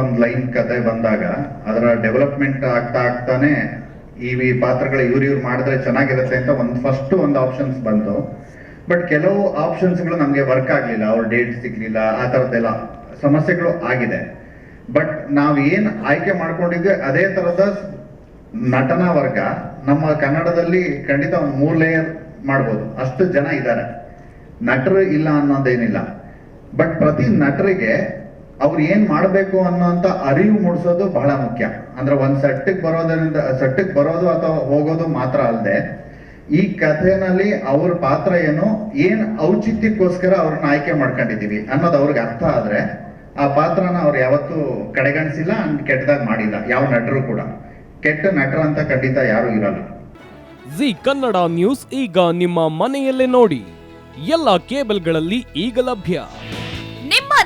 ಒಂದ್ ಲೈನ್ ಕತೆ ಬಂದಾಗ, ಅದರ ಡೆವಲಪ್ಮೆಂಟ್ ಆಗ್ತಾ ಆಗ್ತಾನೆ ಈ ಪಾತ್ರಗಳ ಇವ್ರು ಇವ್ರು ಮಾಡಿದ್ರೆ ಚೆನ್ನಾಗಿರುತ್ತೆ ಅಂತ ಒಂದು ಫಸ್ಟ್ ಒಂದು ಆಪ್ಷನ್ಸ್ ಬಂತು. ಬಟ್ ಕೆಲವು ಆಪ್ಷನ್ಸ್ಗಳು ನಮಗೆ ವರ್ಕ್ ಆಗಲಿಲ್ಲ, ಅವ್ರ ಡೇಟ್ ಸಿಗ್ಲಿಲ್ಲ, ಆ ಥರದ್ದೆಲ್ಲ ಸಮಸ್ಯೆಗಳು ಆಗಿದೆ. ಬಟ್ ನಾವು ಏನ್ ಆಯ್ಕೆ ಮಾಡ್ಕೊಂಡಿದ್ವಿ, ಅದೇ ತರದ ನಟನಾ ವರ್ಗ ನಮ್ಮ ಕನ್ನಡದಲ್ಲಿ ಖಂಡಿತ ಒಂದು ಮೂರ್ ಲೇಯರ್ ಮಾಡ್ಬೋದು. ಅಷ್ಟು ಜನ ಇದ್ದಾರೆ. ನಟರು ಇಲ್ಲ ಅನ್ನೋದೇನಿಲ್ಲ. ಬಟ್ ಪ್ರತಿ ನಟರಿಗೆ ಅವ್ರು ಏನ್ ಮಾಡಬೇಕು ಅನ್ನೋಂತ ಅರಿವು ಮೂಡಿಸೋದು ಬಹಳ ಮುಖ್ಯ. ಅಂದ್ರೆ ಒಂದ್ ಸೆಟ್ಟಿಗೆ ಬರೋದ್ರಿಂದ, ಸೆಟ್ಟಿಗೆ ಬರೋದು ಅಥವಾ ಹೋಗೋದು ಮಾತ್ರ ಅಲ್ಲದೆ ಈ ಕಥೆನಲ್ಲಿ ಅವ್ರ ಪಾತ್ರ ಏನು, ಏನ್ ಔಚಿತ್ಯಕ್ಕೋಸ್ಕರ ಅವ್ರನ್ನ ಆಯ್ಕೆ ಮಾಡ್ಕೊಂಡಿದೀವಿ ಅನ್ನೋದು ಅವ್ರಿಗೆ ಅರ್ಥ ಆದ್ರೆ, ಆ ಪಾತ್ರನ ಅವ್ರು ಯಾವತ್ತೂ ಕಡೆಗಣಿಸಿಲ್ಲ ಅಂಡ್ ಕೆಟ್ಟದಾಗ ಮಾಡಿಲ್ಲ, ಯಾವ ನಟರು ಕೂಡ. ಕೆಟ್ಟ ನಟರ ಅಂತ ಖಂಡಿತ ಯಾರು ಇರಲ್ಲ. ಜಿ ಕನ್ನಡ ನ್ಯೂಸ್ ಈಗ ನಿಮ್ಮ ಮನೆಯಲ್ಲೇ ನೋಡಿ. ಎಲ್ಲ ಕೇಬಲ್ಗಳಲ್ಲಿ ಈಗ ಲಭ್ಯ.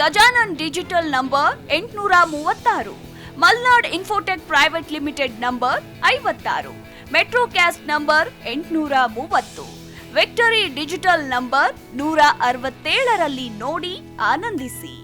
ಗಜಾನನ್ ಡಿಜಿಟಲ್ ನಂಬರ್ ಎಂಟುನೂರ ಮೂವತ್ತಾರು Malnad infotech private limited number ಐವತ್ತಾರು. ಮೆಟ್ರೋ ಕ್ಯಾಸ್ಟ್ ನಂಬರ್ ಎಂಟುನೂರ ಮೂವತ್ತು ವಿಕ್ಟರಿ ಡಿಜಿಟಲ್ ನಂಬರ್ ನೂರ ಅರವತ್ತೇಳರಲ್ಲಿ ನೋಡಿ ಆನಂದಿಸಿ.